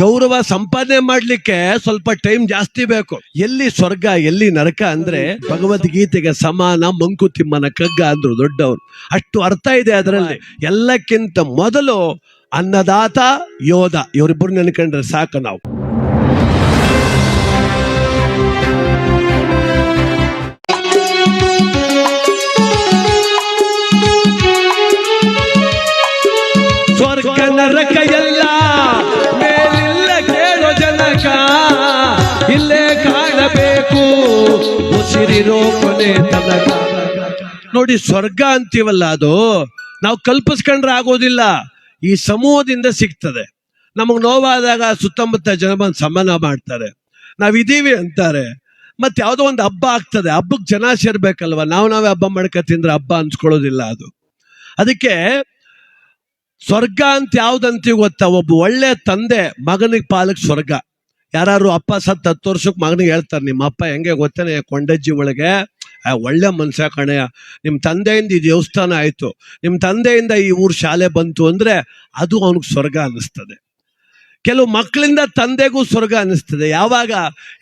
ಗೌರವ ಸಂಪಾದನೆ ಮಾಡ್ಲಿಕ್ಕೆ ಸ್ವಲ್ಪ ಟೈಮ್ ಜಾಸ್ತಿ ಬೇಕು. ಎಲ್ಲಿ ಸ್ವರ್ಗ, ಎಲ್ಲಿ ನರಕ ಅಂದ್ರೆ ಭಗವದ್ಗೀತೆಗೆ ಸಮಾನ ಮಂಕುತಿಮ್ಮನ ಕಗ್ಗ ಅಂದ್ರು ದೊಡ್ಡವರು. ಅಷ್ಟು ಅರ್ಥ ಇದೆ ಅದರಲ್ಲಿ. ಎಲ್ಲಕ್ಕಿಂತ ಮೊದಲು ಅನ್ನದಾತ ಯೋಧ. ಇವರಿಬ್ಬರು ನೆನ್ಕೊಂಡ್ರೆ ಸಾಕು ನಾವು. ಉಸಿರಿರೋ ಕೊನೆ ನೋಡಿ, ಸ್ವರ್ಗ ಅಂತೀವಲ್ಲ ಅದು? ನಾವು ಕಲ್ಪಿಸ್ಕೊಂಡ್ರೆ ಆಗೋದಿಲ್ಲ. ಈ ಸಮೂಹದಿಂದ ಸಿಗ್ತದೆ. ನಮಗ್ ನೋವಾದಾಗ ಸುತ್ತಮುತ್ತ ಜನ ಬಂದು ಸಮಾನ ಮಾಡ್ತಾರೆ. ನಾವಿದ್ದೀವಿ ಅಂತಾರೆ. ಮತ್ತೆ ಯಾವುದೋ ಒಂದು ಹಬ್ಬ ಆಗ್ತದೆ. ಹಬ್ಬಕ್ಕೆ ಜನ ಸೇರ್ಬೇಕಲ್ವ? ನಾವು ನಾವೇ ಹಬ್ಬ ಮಾಡ್ಕ ತಿಂದ್ರೆ ಹಬ್ಬ ಅನ್ಸ್ಕೊಳ್ಳೋದಿಲ್ಲ ಅದು. ಅದಕ್ಕೆ ಸ್ವರ್ಗ ಅಂತ ಯಾವ್ದಂತೀವಿ ಗೊತ್ತಾ? ಒಬ್ಬ ಒಳ್ಳೆ ತಂದೆ ಮಗನಿಗೆ ಪಾಲಕ್ ಸ್ವರ್ಗ. ಯಾರು ಅಪ್ಪ ಸತ್ತು ಹತ್ತು ವರ್ಷಕ್ಕೆ ಮಗನಿಗೆ ಹೇಳ್ತಾರೆ, ನಿಮ್ಮ ಅಪ್ಪ ಹೆಂಗೆ ಗೊತ್ತೇನೆ ಕೊಂಡಜ್ಜಿ ಒಳಗೆ? ಒಳ್ಳೆ ಮನುಷ್ಯ ಕಣೆಯ ನಿಮ್ಮ ತಂದೆಯಿಂದ ಈ ದೇವಸ್ಥಾನ ಆಯಿತು. ನಿಮ್ಮ ತಂದೆಯಿಂದ ಈ ಊರು ಶಾಲೆ ಬಂತು ಅಂದರೆ ಅದು ಅವನಿಗೆ ಸ್ವರ್ಗ ಅನ್ನಿಸ್ತದೆ. ಕೆಲವು ಮಕ್ಕಳಿಂದ ತಂದೆಗೂ ಸ್ವರ್ಗ ಅನ್ನಿಸ್ತದೆ. ಯಾವಾಗ,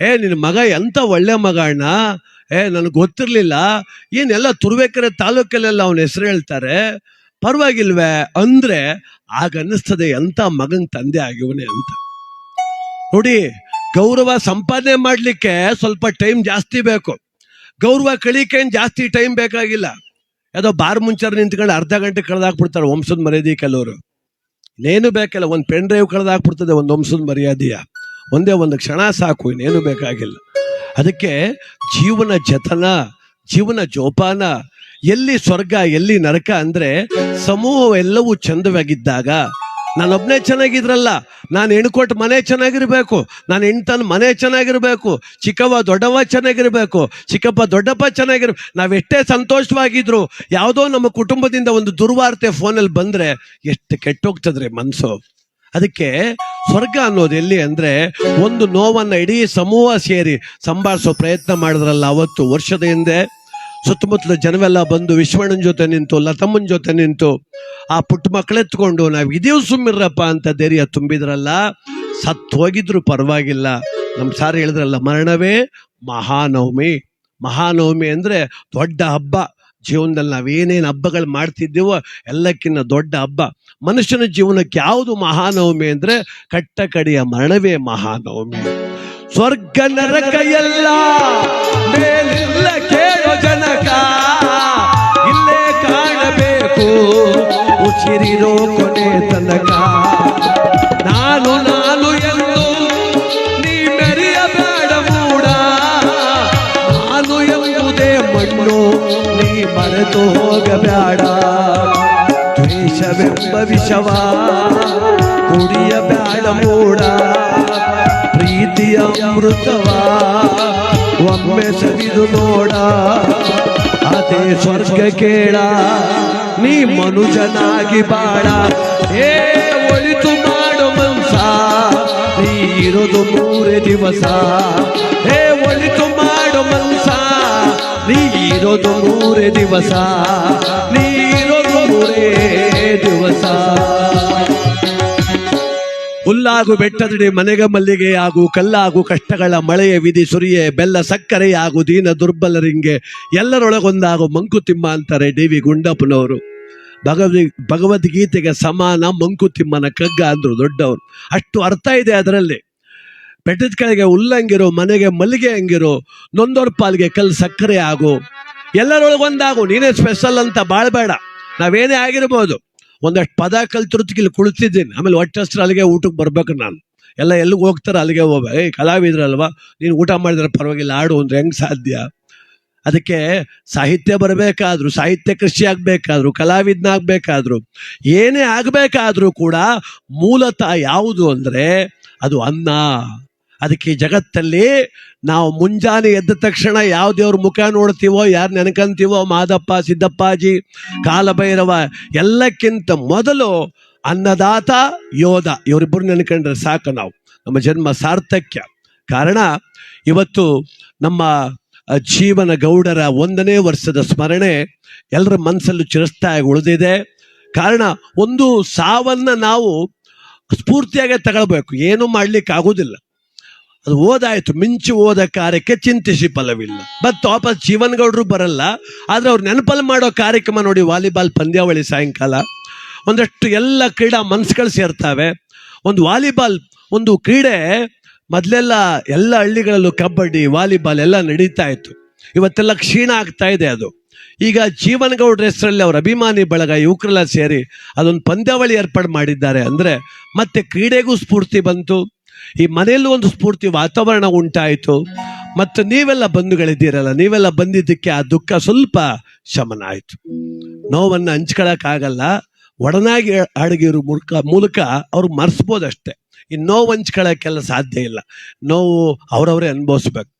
ಏ ನಿನ್ನ ಮಗ ಎಂಥ ಒಳ್ಳೆ ಮಗ ಅಣ್ಣ? ಏ, ನನಗೆ ಗೊತ್ತಿರಲಿಲ್ಲ. ಏನೆಲ್ಲ ತುರುವೇಕೆರೆ ತಾಲೂಕಲ್ಲೆಲ್ಲ ಅವನ ಹೆಸರು ಹೇಳ್ತಾರೆ. ಪರವಾಗಿಲ್ವೇ? ಅಂದರೆ, ಆಗ ಅನ್ನಿಸ್ತದೆ ಎಂಥ ಮಗನ ತಂದೆ ಆಗಿವನೇ ಅಂತ. ನೋಡಿ, ಗೌರವ ಸಂಪಾದನೆ ಮಾಡಲಿಕ್ಕೆ ಸ್ವಲ್ಪ ಟೈಮ್ ಜಾಸ್ತಿ ಬೇಕು. ಗೌರವ ಕಳಿಕೆ ಜಾಸ್ತಿ ಟೈಮ್ ಬೇಕಾಗಿಲ್ಲ. ಯಾವುದೋ ಬಾರ್ ಮುಂಚಾರ ನಿಂತ್ಕೊಂಡು ಅರ್ಧ ಗಂಟೆ ಕಳೆದಾಕ್ಬಿಡ್ತಾರೆ ವಂಶದ ಮರ್ಯಾದೆ ಕೆಲವರು. ಇನ್ನೇನು ಬೇಕಲ್ಲ, ಒಂದು ಪೆನ್ ಡ್ರೈವ್ ಕಳೆದಾಕ್ಬಿಡ್ತದೆ ಒಂದು ವಂಶದ ಮರ್ಯಾದೆಯ. ಒಂದೇ ಒಂದು ಕ್ಷಣ ಸಾಕು, ಇನ್ನೇನು ಬೇಕಾಗಿಲ್ಲ. ಅದಕ್ಕೆ ಜೀವನ ಜತನ ಜೀವನ ಜೋಪಾನ, ಎಲ್ಲಿ ಸ್ವರ್ಗ, ಎಲ್ಲಿ ನರಕ ಅಂದ್ರೆ ಸಮೂಹವೆಲ್ಲವೂ ಚಂದವಾಗಿದ್ದಾಗ ನಾನೊಬ್ನೇ ಚೆನ್ನಾಗಿದ್ರಲ್ಲ, ನಾನು ಹೆಣ್ಕೊಟ್ಟು ಮನೆ ಚೆನ್ನಾಗಿರಬೇಕು, ನಾನು ಹೆಣ್ತನ ಮನೆ ಚೆನ್ನಾಗಿರಬೇಕು ಚಿಕ್ಕವ ದೊಡ್ಡವ ಚೆನ್ನಾಗಿರಬೇಕು, ಚಿಕ್ಕಪ್ಪ ದೊಡ್ಡಪ್ಪ ಚೆನ್ನಾಗಿರ್, ನಾವೆಷ್ಟೇ ಸಂತೋಷವಾಗಿದ್ರು, ಯಾವುದೋ ನಮ್ಮ ಕುಟುಂಬದಿಂದ ಒಂದು ದುರ್ವಾರ್ತೆ ಫೋನಲ್ಲಿ ಬಂದರೆ ಎಷ್ಟು ಕೆಟ್ಟೋಗ್ತದ್ರಿ ಮನಸ್ಸು ಅದಕ್ಕೆ ಸ್ವರ್ಗ ಅನ್ನೋದು ಎಲ್ಲಿ ಅಂದರೆ ಒಂದು ನೋವನ್ನು ಇಡೀ ಸಮೂಹ ಸೇರಿ ಸಂಭಾಳಿಸೋ ಪ್ರಯತ್ನ ಮಾಡಿದ್ರಲ್ಲ ಅವತ್ತು ವರ್ಷದ ಹಿಂದೆ. ಸುತ್ತಮುತ್ತಲ ಜನವೆಲ್ಲ ಬಂದು ವಿಶ್ವಣ್ಣನ ಜೊತೆ ನಿಂತು, ಲತಮ್ಮನ ಜೊತೆ ನಿಂತು, ಆ ಪುಟ್ಟ ಮಕ್ಕಳೆತ್ಕೊಂಡು ನಾವು ಇದೇ ಸುಮ್ಮಿರಪ್ಪ ಅಂತ ಧೈರ್ಯ ತುಂಬಿದ್ರಲ್ಲ, ಸತ್ತು ಹೋಗಿದ್ರು, ಪರವಾಗಿಲ್ಲ. ನಮ್ಮ ಸಾರ್ ಹೇಳಿದ್ರಲ್ಲ, ಮರಣವೇ ಮಹಾನವಮಿ. ಮಹಾನವಮಿ ಅಂದ್ರೆ ದೊಡ್ಡ ಹಬ್ಬ. ಜೀವನದಲ್ಲಿ ನಾವೇನೇನು ಹಬ್ಬಗಳು ಮಾಡ್ತಿದ್ದೀವೋ ಎಲ್ಲಕ್ಕಿಂತ ದೊಡ್ಡ ಹಬ್ಬ. ಮನುಷ್ಯನ ಜೀವನಕ್ಕೆ ಯಾವುದು ಮಹಾನವಮಿ ಅಂದ್ರೆ ಕಟ್ಟ ಕಡೆಯ ಮರಣವೇ ಮಹಾನವಮಿ. ಸ್ವರ್ಗ ನರಕ ಎಲ್ಲ ಮೇಲಿಲ್ಲ ಕೇಳೋ ಜನಕ. ಇಲ್ಲೇ ಕಾಣಬೇಕು, ಉಸಿರಿರೋ ಕೊನೆ ತನಕ. ನಾನು ನಾನು ಎಂದು ನೀ ಮೆರೆಯಬೇಡ ಮೂಡ. ನಾನು ಎಂಬುದೇ ಮಣ್ಣು, ನೀ ಮರೆತು ಹೋಗಬೇಡ. ದ್ವೇಷವೆಂಬ ವಿಷವ, ಕುಡಿಯಬೇಡ ಮೂಡ. ಪ್ರೀತಿಯ ಅಮೃತವ? ಒಮ್ಮೆ ಸರಿದು ನೋಡ, ಅದೇ ಸ್ವರ್ಗ ಕೇಳ. ನೀ ಮನುಜನಾಗಿ ಬಾಳ. ಏ, ಒಳಿತು ಮಾಡು ಮನ್ಸ, ನೀ ಇರೋದು ಮೂರೇ ದಿವಸ. ಏ, ಒಳಿತು ಮಾಡು ಮನ್ಸ, ನೀ ಇರೋದು ಮೂರೇ ದಿವಸ. ನೀ ಹುಲ್ಲಾಗು ಬೆಟ್ಟದಡಿ ಮನೆಗೆ ಮಲ್ಲಿಗೆ ಆಗು ಕಲ್ಲಾಗು ಕಷ್ಟಗಳ ಮಳೆಯ ವಿಧಿ ಸುರಿಯೇ ಬೆಲ್ಲ ಸಕ್ಕರೆಯಾಗು ದೀನ ದುರ್ಬಲರಿಂಗೆ ಎಲ್ಲರೊಳಗೊಂದಾಗು ಮಂಕುತಿಮ್ಮ ಅಂತಾರೆ ಡಿ ವಿ ಗುಂಡಪ್ಪನವರು. ಭಗವದ್ ಭಗವದ್ಗೀತೆಗೆ ಸಮಾನ ಮಂಕುತಿಮ್ಮನ ಕಗ್ಗ ಅಂದ್ರು ದೊಡ್ಡವರು. ಅಷ್ಟು ಅರ್ಥ ಇದೆ ಅದರಲ್ಲಿ. ಬೆಟ್ಟದ ಕೆಳಗೆ ಹುಲ್ಲಂಗಿರು ಮನೆಗೆ ಮಲ್ಲಿಗೆ ಹಂಗಿರು ನೊಂದೋರ್ ಪಾಲ್ಗೆ ಕಲ್ ಸಕ್ಕರೆ ಆಗು, ಎಲ್ಲರೊಳಗೊಂದಾಗು ನೀನೇ ಸ್ಪೆಷಲ್ ಅಂತ ಬಾಳ್ಬೇಡ. ನಾವೇನೇ ಆಗಿರ್ಬೋದು. ಒಂದಷ್ಟು ಪದ ಕಲ್ತಿರೋದಕ್ಕೆ ಇಲ್ಲಿ ಕುಳಿತಿದ್ದೀನಿ. ಆಮೇಲೆ ಹೊಟ್ಟೆಸ್ತ್ರ ಅಲ್ಲಿಗೆ ಊಟಕ್ಕೆ ಬರ್ಬೇಕು ನಾನು. ಎಲ್ಲ ಎಲ್ಲಿಗೆ ಹೋಗ್ತಾರೆ ಅಲ್ಲಿಗೆ ಹೋಗ್ಬೇಕು. ಏಯ್, ಕಲಾವಿದ್ರಲ್ವಾ? ನೀನು ಊಟ ಮಾಡಿದ್ರೆ ಪರವಾಗಿಲ್ಲ, ಆಡು ಅಂದ್ರೆ ಹೆಂಗೆ ಸಾಧ್ಯ? ಅದಕ್ಕೆ ಸಾಹಿತ್ಯ ಬರಬೇಕಾದ್ರು, ಸಾಹಿತ್ಯ ಕೃಷಿ ಆಗ್ಬೇಕಾದ್ರು ಕಲಾವಿದನಾಗ್ಬೇಕಾದ್ರು ಏನೇ ಆಗಬೇಕಾದ್ರೂ ಕೂಡ ಮೂಲತಃ ಯಾವುದು ಅಂದ್ರೆ ಅದು ಅನ್ನ. ಅದಕ್ಕೆ ಜಗತ್ತಲ್ಲಿ ನಾವು ಮುಂಜಾನೆ ಎದ್ದ ತಕ್ಷಣ ಯಾವ ದೇವ್ರ ಮುಖ ನೋಡ್ತೀವೋ, ಯಾರು ನೆನ್ಕಂತೀವೋ, ಮಾದಪ್ಪ, ಸಿದ್ದಪ್ಪಾಜಿ, ಕಾಲಭೈರವ ಎಲ್ಲಕ್ಕಿಂತ ಮೊದಲು ಅನ್ನದಾತ ಯೋಧ. ಇವರಿಬ್ಬರು ನೆನ್ಕೊಂಡ್ರೆ ಸಾಕು ನಾವು. ನಮ್ಮ ಜನ್ಮ ಸಾರ್ಥಕ್ಯ. ಕಾರಣ ಇವತ್ತು ನಮ್ಮ ಜೀವನ ಗೌಡರ ಒಂದನೇ ವರ್ಷದ ಸ್ಮರಣೆ ಎಲ್ಲರ ಮನಸ್ಸಲ್ಲೂ ಚಿರಸ್ಥಾಯಿ ಉಳಿದಿದೆ. ಕಾರಣ ಒಂದು ಸಾವನ್ನ ನಾವು ಸ್ಫೂರ್ತಿಯಾಗೆ ತಗೊಳ್ಬೇಕು. ಏನು ಮಾಡ್ಲಿಕ್ಕೆ ಆಗುದಿಲ್ಲ ಅದು ಓದಾಯ್ತು, ಮಿಂಚು ಓದ ಕಾರ್ಯಕ್ಕೆ ಚಿಂತಿಸಿ ಫಲವಿಲ್ಲ. ಬಟ್ ವಾಪಸ್ ಜೀವನಗೌಡರು ಬರಲ್ಲ, ಆದ್ರೆ ಅವ್ರು ನೆನಪಲ್ಲಿ ಮಾಡೋ ಕಾರ್ಯಕ್ರಮ ನೋಡಿ ವಾಲಿಬಾಲ್ ಪಂದ್ಯಾವಳಿ ಸಾಯಂಕಾಲ, ಒಂದಷ್ಟು ಎಲ್ಲ ಕ್ರೀಡಾ ಮನಸ್ಸುಗಳು ಸೇರ್ತಾವೆ. ಒಂದು ವಾಲಿಬಾಲ್, ಒಂದು ಕ್ರೀಡೆ, ಮೊದಲೆಲ್ಲ ಎಲ್ಲ ಹಳ್ಳಿಗಳಲ್ಲೂ ಕಬಡ್ಡಿ ವಾಲಿಬಾಲ್ ಎಲ್ಲ ನಡೀತಾ ಇತ್ತು. ಇವತ್ತೆಲ್ಲ ಕ್ಷೀಣ ಆಗ್ತಾ ಇದೆ ಅದು. ಈಗ ಜೀವನಗೌಡ್ರ ಹೆಸರಲ್ಲಿ ಅವರ ಅಭಿಮಾನಿ ಬಳಗ ಯುವಕರೆಲ್ಲ ಸೇರಿ ಅದೊಂದು ಪಂದ್ಯಾವಳಿ ಏರ್ಪಾಡು ಮಾಡಿದ್ದಾರೆ ಅಂದ್ರೆ ಮತ್ತೆ ಕ್ರೀಡೆಗೂ ಸ್ಫೂರ್ತಿ ಬಂತು. ಈ ಮನೆಯಲ್ಲೂ ಒಂದು ಸ್ಫೂರ್ತಿ ವಾತಾವರಣ ಉಂಟಾಯಿತು. ಮತ್ತು ನೀವೆಲ್ಲ ಬಂಧುಗಳಿದ್ದೀರಲ್ಲ, ನೀವೆಲ್ಲ ಬಂದಿದ್ದಕ್ಕೆ ಆ ದುಃಖ ಸ್ವಲ್ಪ ಶಮನ ಆಯಿತು. ನೋವನ್ನು ಹಂಚ್ಕೊಳಕ್ಕಾಗಲ್ಲ. ಒಡನಾಗಿ ಅಡಗಿರೋ ಮೂಲಕ ಮೂಲಕ ಅವ್ರು ಮರ್ಸ್ಬೋದಷ್ಟೇ. ಈ ನೋವು ಹಂಚ್ಕೊಳಕ್ಕೆಲ್ಲ ಸಾಧ್ಯ ಇಲ್ಲ. ನೋವು ಅವರವರೇ ಅನುಭವಿಸ್ಬೇಕು.